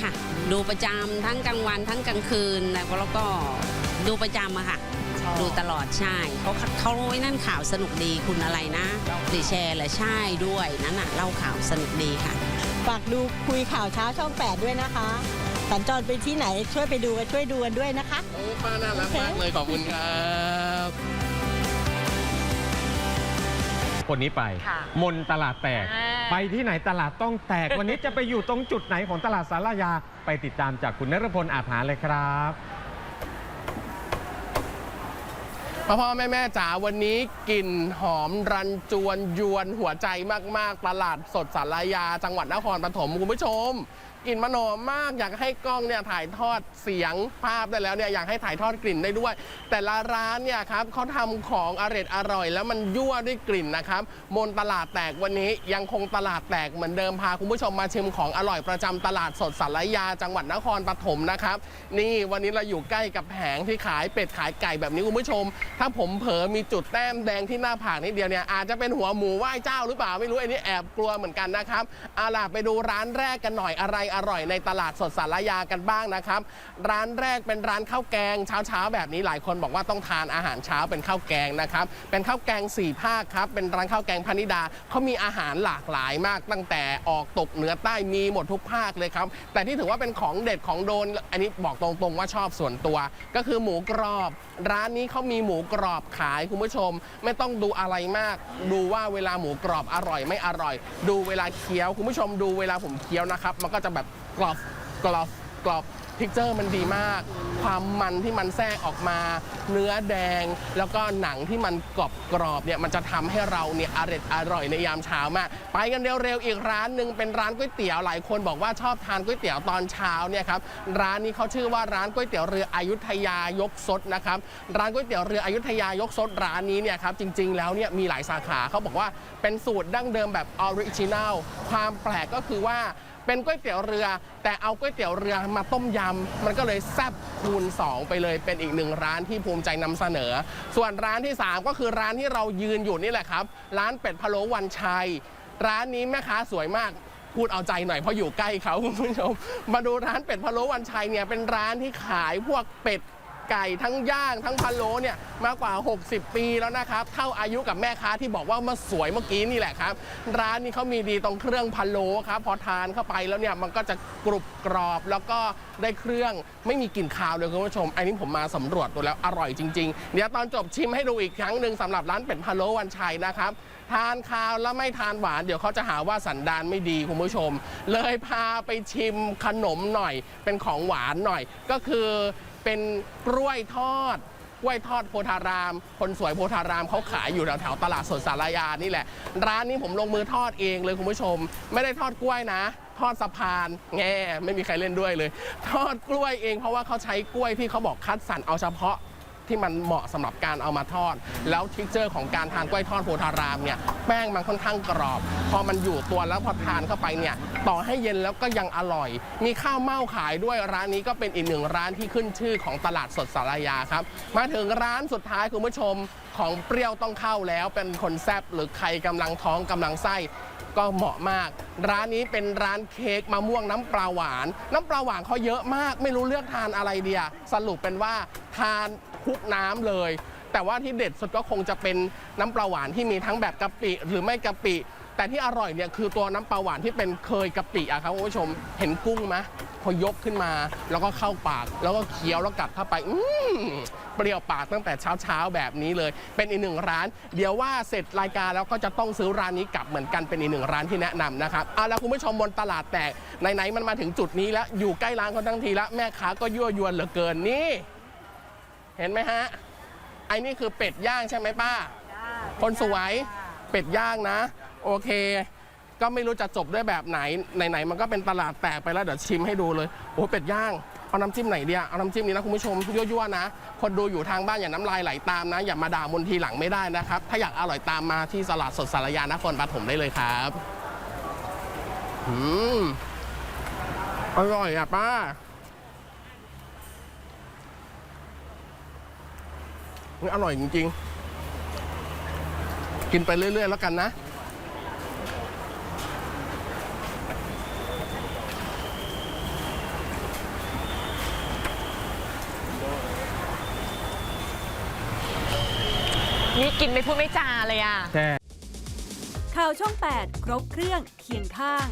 ค่ะ ดูประจำทั้งกลางวันทั้งกลางคืนแล้วก็แล้วก็ดูประจำอะค่ะ ดูตลอดใช่เขาเขาไอ้นั่นข่าวสนุกดีคุณอะไรนะดีแชร์เหรอใช่ด้วยนั่นน่ะเล่าข่าวสนุกดีค่ะ ฝากดูคุยข่าวเช้าช่อง8ด้วยนะคะสัญจรไปที่ไหนช่วยไปดูกันช่วยดูกันด้วยนะคะ โอ้ป้าน่ารักมากเลยขอบคุณครับ คนนี้ไป ค่ะมนตลาดแตก อ่า ไปที่ไหนตลาดต้องแตก วันนี้จะไปอยู่ตรงจุดไหนของตลาดสารยา ไปติดตามจากคุณนรพลอาภาเลยครับ พ่อพ่อแม่แม่จ๋าวันนี้กลิ่นหอมรันจวนยวนหัวใจมากๆ ตลาดสดสารยา จังหวัดนครปฐมคุณผู้ชมกลิ่นมันหอมมากอยากให้กล้องเนี่ยถ่ายทอดเสียงภาพได้แล้วเนี่ยอยากให้ถ่ายทอดกลิ่นได้ด้วย แต่ละร้านเนี่ยครับเขาทำของอร่อยอร่อย แล้วมันยั่วด้วยกลิ่นนะครับมนตลาดแตกวันนี้ยังคงตลาดแตกเหมือนเดิมพาคุณผู้ชมมาชิมของอร่อยประจำตลาดสดสารยา จังหวัดนครปฐมนะครับนี่วันนี้เราอยู่ใกล้กับแผงที่ขายเป็ดขายไก่แบบนี้คุณผู้ชมถ้าผมเผลอมีจุดแต้มแดงที่หน้าผากนิดเดียวเนี่ยอาจจะเป็นหัวหมูไหว้เจ้าหรือเปล่าไม่รู้อันนี้แอบกลัวเหมือนกันนะครับเอาล่ะไปดูร้านแรกกันหน่อยอะไรอร่อยในตลาดสดสารยากันบ้างนะครับ ร้านแรกเป็นร้านข้าวแกงเช้าเช้าๆแบบนี้หลายคนบอกว่าต้องทานอาหารเช้าเป็นข้าวแกงนะครับเป็นข้าวแกงสี่ภาคครับเป็นร้านข้าวแกงพนิดาเขามีอาหารหลากหลายมาก ตั้งแต่ออกตกเหนือใต้มีหมดทุกภาคเลยครับแต่ที่ถือว่าเป็นของเด็ดของโดน อันนี้บอกตรงๆว่าชอบส่วนตัว ก็คือหมูกรอบ ร้านนี้เขามีหมูกรอบขายคุณผู้ชม ไม่ต้องดูอะไรมาก ดูว่าเวลาหมูกรอบอร่อยไม่อร่อย ดูเวลาเคี้ยวคุณผู้ชมดูเวลาผมเคี้ยวนะครับ มันก็จะแบบกรอบกรอบกรอบพิกเจอร์มันดีมาก ความมันที่มันแทรกออกมา เนื้อแดง แล้วก็หนังที่มันกรอบกรอบๆเนี่ยมันจะทำให้เราเนี่ยอร่อยอร่อยในยามเช้ามาก ไปกันเร็วๆอีกร้านหนึ่งเป็นร้านก๋วยเตี๋ยวหลายคนบอกว่าชอบทานก๋วยเตี๋ยวตอนเช้าเนี่ยครับร้านนี้เขาชื่อว่าร้านก๋วยเตี๋ยวเรืออยุธยายกซดนะครับร้านก๋วยเตี๋ยวเรืออยุธยายกซดร้านนี้เนี่ยครับจริง ๆ แล้วเนี่ยมีหลายสาขาเขาบอกว่าเป็นสูตรดั้งเดิมแบบออริจินัลความแปลกก็คือว่า เป็นก๋วยเตี๋ยวเรือ แต่เอาก๋วยเตี๋ยวเรือมาต้มยำมันก็เลยแซ่บคูณ 2 ไปเลย เป็นอีกหนึ่งร้านที่ภูมิใจนำเสนอ ส่วนร้านที่ 3 ก็คือร้านที่เรายืนอยู่นี่แหละครับ ร้านเป็ดพะโล้วันชัย ร้านนี้แม่ค้าสวยมากพูดเอาใจหน่อยเพราะอยู่ใกล้เขาคุณผู้ชมมาดูร้านเป็ดพะโล้วันชัยเนี่ยเป็นร้านที่ขายพวกเป็ด ไก่ทั้งย่างทั้งพะโล้เนี่ยมากกว่า 60 ปีแล้วนะครับเท่าอายุกับแม่ค้าที่บอกว่ามาสวยเมื่อกี้นี่แหละครับ ร้านนี้เขามีดีตรงเครื่องพะโล้ครับพอทานเข้าไปแล้วเนี่ยมันก็จะกรุบกรอบแล้วก็ได้เครื่องไม่มีกลิ่นคาวเลยคุณผู้ชมอันนี้ผมมาสำรวจตัวแล้วอร่อยจริงๆเดี๋ยวตอนจบชิมให้ดูอีกครั้งหนึ่งสำหรับร้านเป็ดพะโล้วันชัยนะครับทานข้าวแล้วไม่ทานหวานเดี๋ยวเขาจะหาว่าสันดานไม่ดีคุณผู้ชม เลยพาไปชิมขนมหน่อยเป็นของหวานหน่อย ก็คือ เป็นกล้วยทอดกล้วยทอดโพธาราม คนสวยโพธารามเขาขายอยู่แถวๆตลาดสดสารยานี่แหละ ร้านนี้ผมลงมือทอดเองเลยคุณผู้ชม ไม่ได้ทอดกล้วยนะ ทอดสะพานแง่ไม่มีใครเล่นด้วยเลย ทอดกล้วยเองเพราะว่าเขาใช้กล้วยที่เขาบอกคัดสรรเอาเฉพาะ ที่มันเหมาะสำหรับการเอามาทอด แล้วทิกเจอร์ของการทานกล้วยทอดโพธารามเนี่ยแป้งมันค่อนข้างกรอบ พอมันอยู่ตัวแล้วพอทานเข้าไปเนี่ยต่อให้เย็นแล้วก็ยังอร่อย มีข้าวเม่าขายด้วยร้านนี้ก็เป็นอีกหนึ่งร้านที่ขึ้นชื่อของตลาดสดสารยาครับ มาถึงร้านสุดท้ายคุณผู้ชม ของเปรี้ยวต้องเข้าแล้ว เป็นคนแซบหรือใครกำลังท้องกำลังไส้ก็เหมาะมาก ร้านนี้เป็นร้านเค้กมะม่วงน้ำปลาหวาน น้ำปลาหวานเขาเยอะมาก ไม่รู้เลือกทานอะไรเดียสรุปเป็นว่าทานคลุกน้ำเลย แต่ว่าที่เด็ดสุดก็คงจะเป็นน้ำปลาหวานที่มีทั้งแบบกะปิหรือไม่กะปิ แต่ที่อร่อยเนี่ยคือตัวน้ำปลาหวานที่เป็นเคยกะปิอะครับคุณผู้ชมเห็นกุ้งไหมพอยกขึ้นมา แล้วก็เข้าปาก แล้วก็เคี้ยวแล้วกัดเข้าไปอืมเปรี้ยวปากตั้งแต่เช้าเช้าๆแบบนี้เลย เป็นอีกหนึ่งร้าน เดี๋ยวว่าเสร็จรายการแล้วก็จะต้องซื้อร้านนี้กลับเหมือนกันเป็นอีกหนึ่งร้านที่แนะนำนะครับเอาแล้วคุณผู้ชมบนตลาดแตกไหนๆมันมาถึงจุดนี้แล้วอยู่ใกล้ร้านเขาทั้งทีแล้วแม่ค้าก็ยั่วยวนเหลือเกินนี่ เห็นไหมฮะไอ้นี่คือเป็ดย่างใช่ไหมป้า คนสวยเป็ดย่างนะ โอเค ก็ไม่รู้จะจบด้วยแบบไหนไหนๆมันก็เป็นตลาดแตกไปแล้วเดี๋ยวชิมให้ดูเลยโอ้เป็ดย่างเอาน้ำจิ้มไหนเดียเอาน้ำจิ้มนี้นะคุณผู้ชมยั่วๆนะ คนดูอยู่ทางบ้านอย่าน้ำลายไหลตามนะ อย่ามาด่าบนทีหลังไม่ได้นะครับ ถ้าอยากอร่อยตามมาที่ตลาดสดสารยานครปฐมได้เลยครับอืมอร่อยอะป้าอร่อยจริงๆ กินไปเรื่อย ๆ แล้วกันนะ นี่กินไม่พูดไม่จาเลยอะแช่ข่าวช่อง 8 ครบเครื่องเคียงข้าง